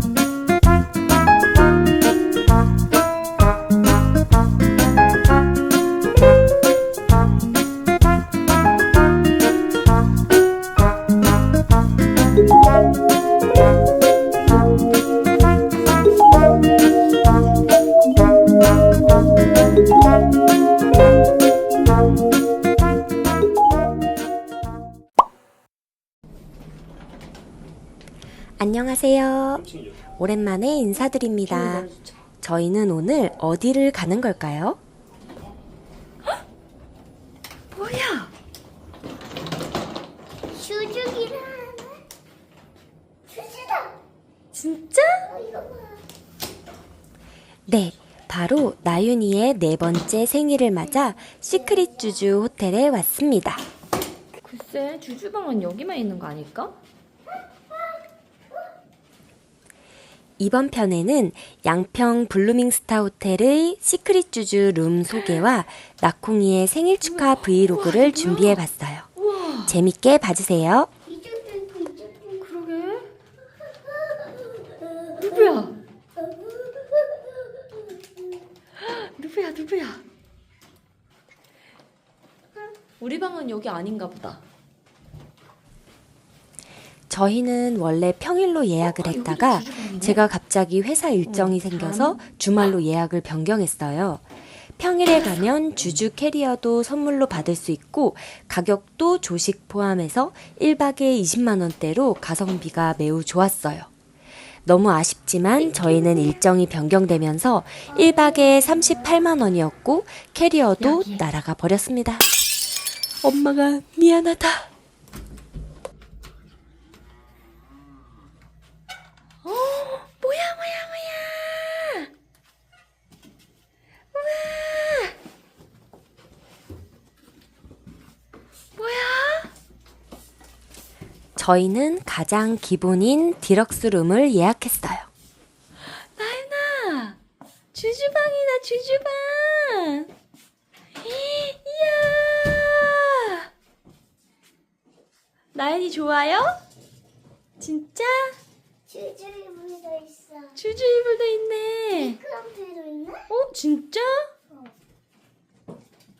Bye. 안녕하세요. 오랜만에 인사드립니다. 저희는 오늘 어디를 가는 걸까요? 뭐야? 주주다. 진짜? 어. 네, 바로 나윤이의 네 번째 생일을 맞아 시크릿 주주 호텔에 왔습니다. 글쎄 주주방은 여기만 있는 거 아닐까? 이번 편에는 양평 블루밍스타 호텔의 시크릿 주주 룸 소개와 나콩이의 생일 축하 브이로그를 준비해 봤어요. 재밌게 봐주세요. 그러게 누구야? 누구야 누구야? 우리 방은 여기 아닌가 보다 저희는 원래 평일로 예약을 어, 여기도 했다가. 제가 갑자기 회사 일정이 어, 생겨서 주말로 예약을 변경했어요. 평일에 가면 주주 캐리어도 선물로 받을 수 있고 가격도 조식 포함해서 1박에 20만 원대로 가성비가 매우 좋았어요. 너무 아쉽지만 저희는 일정이 변경되면서 1박에 38만 원이었고 캐리어도. 날아가 버렸습니다. 엄마가 미안하다. 어, 뭐야 뭐야 뭐야 우와 뭐야 저희는 가장 기본인 디럭스 룸을 예약했어요. 나윤아 주주방이다 주주방 이야 나윤이 좋아요? 진짜? 주주 이불도 있어. 주주 이불도 있네 미끄럼틀도 있네. 어 진짜?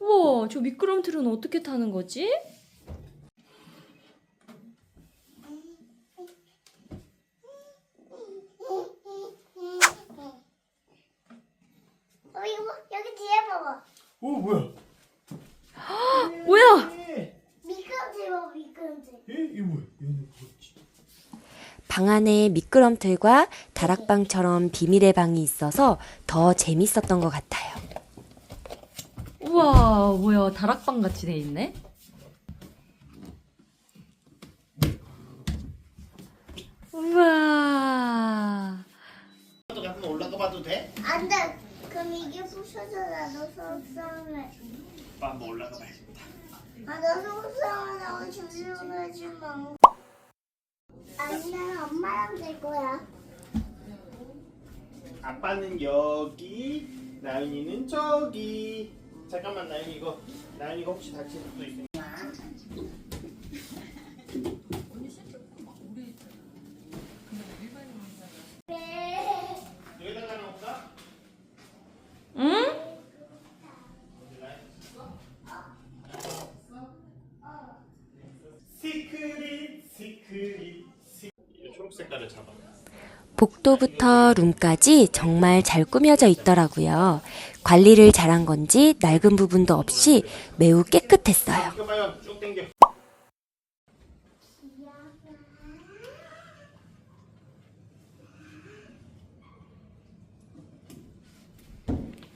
우와 저 미끄럼틀은 어떻게 타는 거지? 어 이거 봐. 여기 뒤에 봐봐. 오 뭐야? 뭐야 미끄럼틀 봐봐 미끄럼틀. 에? 이거 뭐야? 얘는 뭐지? 방 안에 미끄럼틀과 다락방처럼 비밀의 방이 있어서 더 재밌었던 것 같아요. 우와 뭐야 다락방 같이 돼 있네 우와 또 한번 올라가 봐도 돼? 안 돼. 그럼 이게 부셔져라. 너 속상해. 오빠 한번 올라가 봐야겠다. 아너 속상해. 너 주주하지 마. 아니 난 엄마랑 될 거야. 아빠는 여기, 나윤이는 저기. 잠깐만 나윤이 이거 나윤이가 혹시 다칠 수도 있으니. 여기다가 놓을까? 응? 시크릿, 시크릿, 시크릿. 이 초록 색깔을 잡아. 복도부터 룸까지 정말 잘 꾸며져 있더라고요. 관리를 잘한 건지 낡은 부분도 없이 매우 깨끗했어요.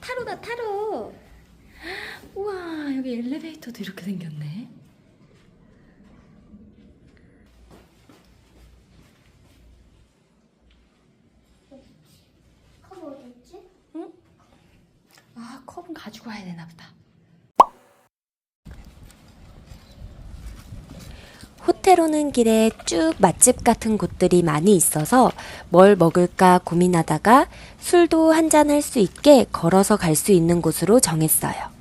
타로다 타로. 우와 여기 엘리베이터도 이렇게 생겼네 컵 어디 있지? 아 컵은 가지고 와야 되나 보다 호텔 오는 길에 쭉 맛집 같은 곳들이 많이 있어서 뭘 먹을까 고민하다가 술도 한 잔 할 수 있게 걸어서 갈 수 있는 곳으로 정했어요.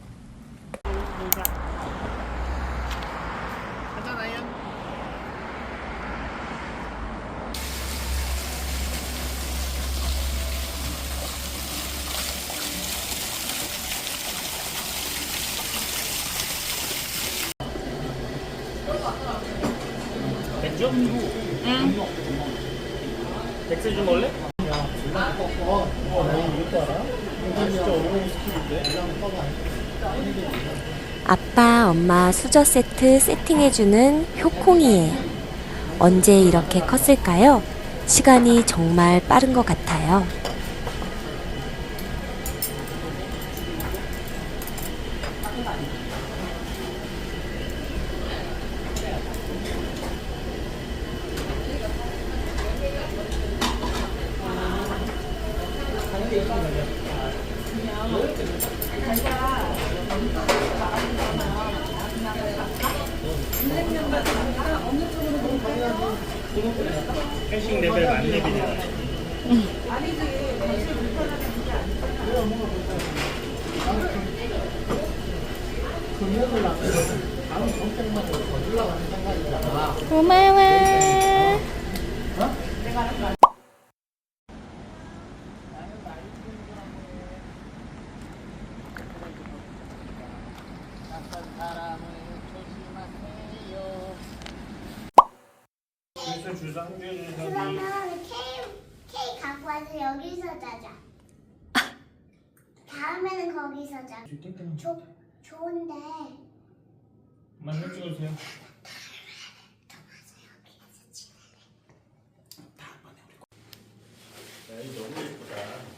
응. 백세 좀 먹을래? 야, 어, 나는 이것도 알아? 이거 진짜 어려운 스킬인데. 아빠, 엄마 수저 세트 세팅해주는 효콩이에 언제 이렇게 컸을까요? 시간이 정말 빠른 것 같아요. 회식 레벨 만렙이네. 고마워. 줄서 줄서 한줄 줄서 그러면 K K 갖고 와서 여기서 자자. 다음에는 거기서 자. 땡땡. 조, 좋은데 엄마 사진 찍어주세요. 야, 이거 너무 예쁘다.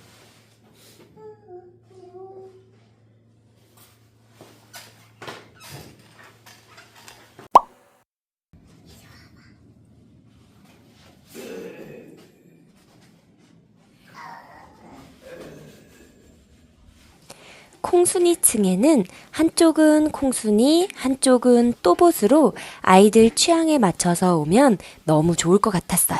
콩순이층에는 한쪽은 콩순이, 한쪽은 또봇으로 아이들 취향에 맞춰서 오면 너무 좋을 것 같았어요.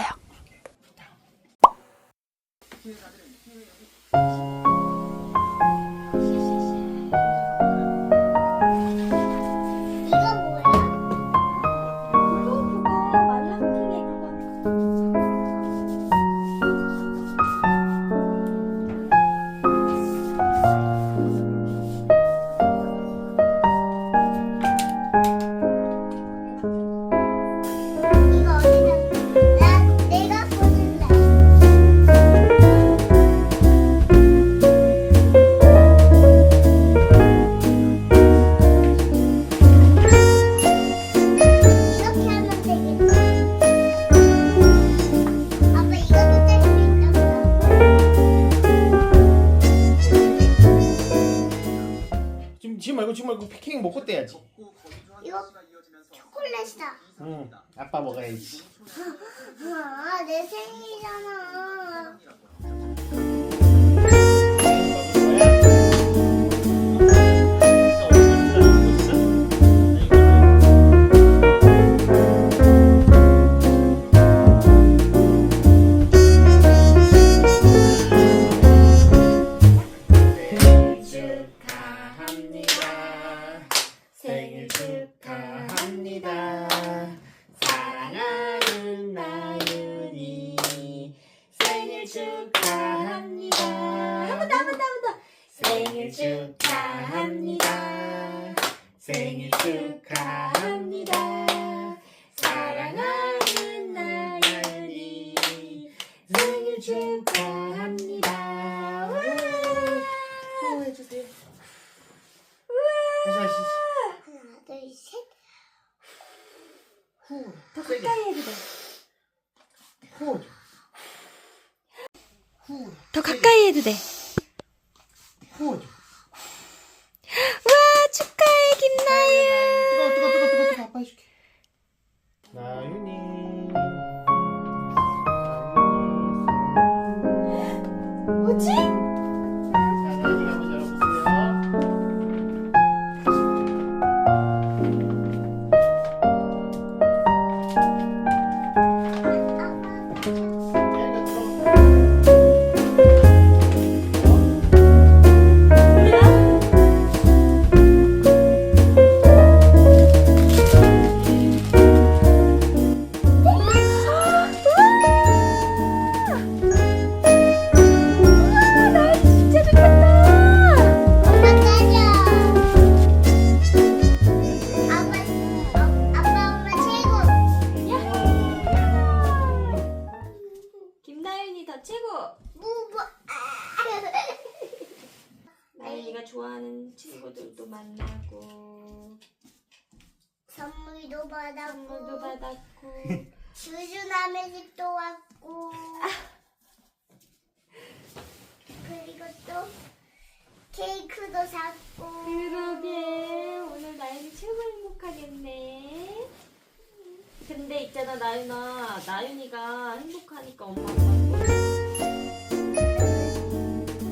아빠 먹어야지. 아, 내 생일이잖아. 생일 축하합니다. 사랑하는 나윤이 생일 축하합니다. 와! 호 해주세요. 다시 다시. 하나, 둘, 셋. 더 가까이 해도 돼. 호. 더 가까이 해도 돼. 만나고. 선물도 받았고. 선물도 받았고. 주주남의 집도 왔고. 그리고 또 케이크도 샀고. 그러게. 오늘 나윤이 최고 행복하겠네. 근데 있잖아 나윤아. 나윤이가 행복하니까 엄마가.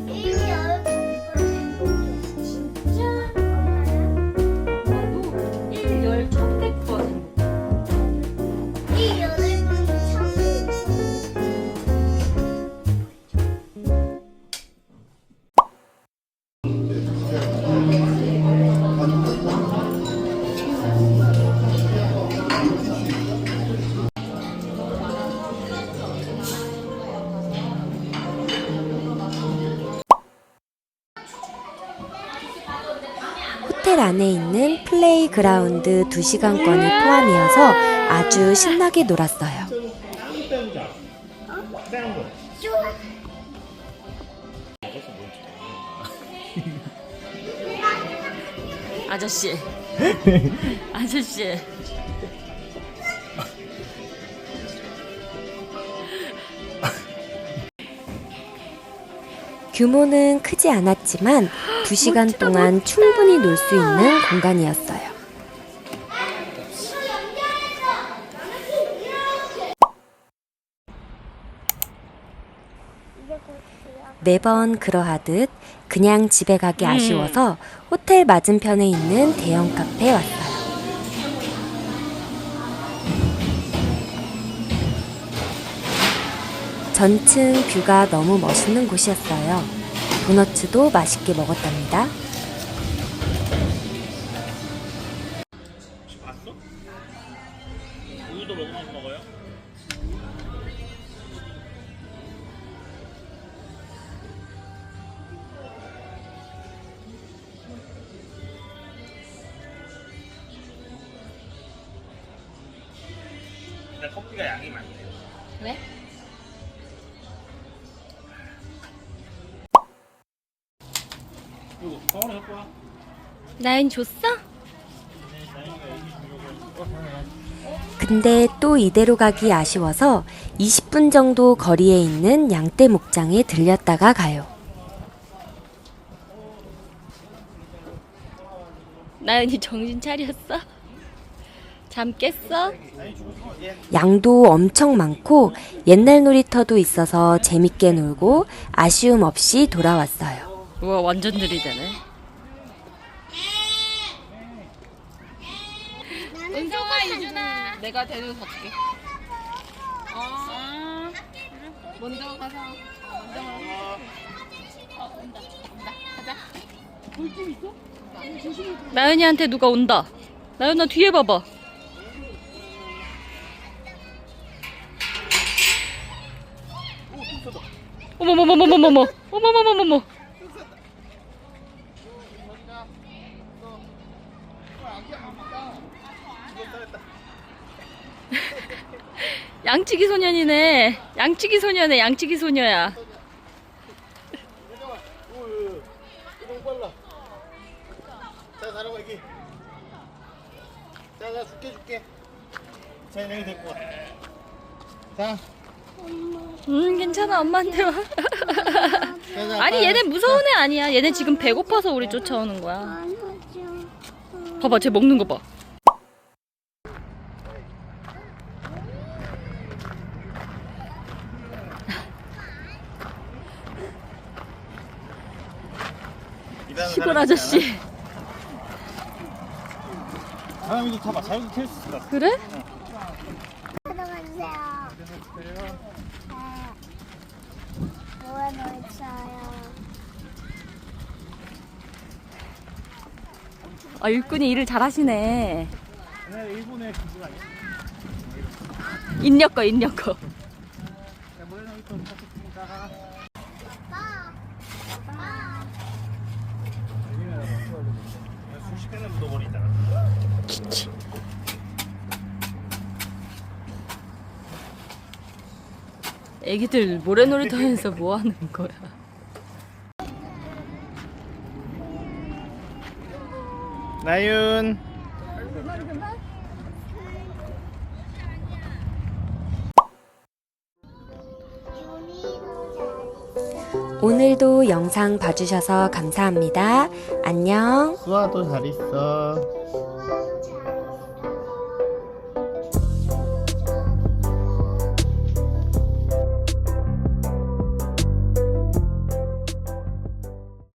이미 호텔 안에 있는 플레이그라운드 2시간권이 포함이어서 아주 신나게 놀았어요. 아저씨. 아저씨. 규모는 크지 않았지만 2시간 동안 충분히 놀 수 있는 공간이었어요. 매번 그러하듯 그냥 집에 가기 아쉬워서 호텔 맞은편에 있는 대형 카페에 왔어요. 전층 뷰가 너무 멋있는 곳이었어요. 도너츠도 맛있게 먹었답니다. 나연 줬어? 근데 또 이대로 가기 아쉬워서 20분 정도 거리에 있는 양떼 목장에 들렸다가 가요. 나연이 정신 차렸어? 잠 깼어? 양도 엄청 많고 옛날 놀이터도 있어서 재밌게 놀고 아쉬움 없이 돌아왔어요. 우와 완전 들이대네. 은성아 이준아 내가 데리고 갈게. 어. 먼저 가서 먼저 가. 어 온다 온다 가자. 볼집 있어? 나연이한테 누가 온다. 나연아 뒤에 봐봐. 어머머머머머머머 어머머머머머 양치기 소년이네. 양치기 소년에 양치기 소녀야. 자, 음 괜찮아 엄마한테 와. 아니 얘네 무서운 애 아니야. 얘네 지금 배고파서 우리 쫓아오는 거야 봐봐 쟤 먹는 거봐 시골 아저씨 사람이도 타봐. 자유도 탈수 있어. 그래? 들어가주세요 네 뭐에 넣었어요 아 일꾼이 일을 잘하시네 네, 일본의 기술 아니야? 인력 거 인력 거 자, 모래놀이터 부탁드립니다. 여기는 순식간에 묻어버리잖아. 애기들 모래놀이터에서 뭐 하는 거야 나윤. 오늘도 영상 봐주셔서 감사합니다. 안녕. 수아도 잘 있어.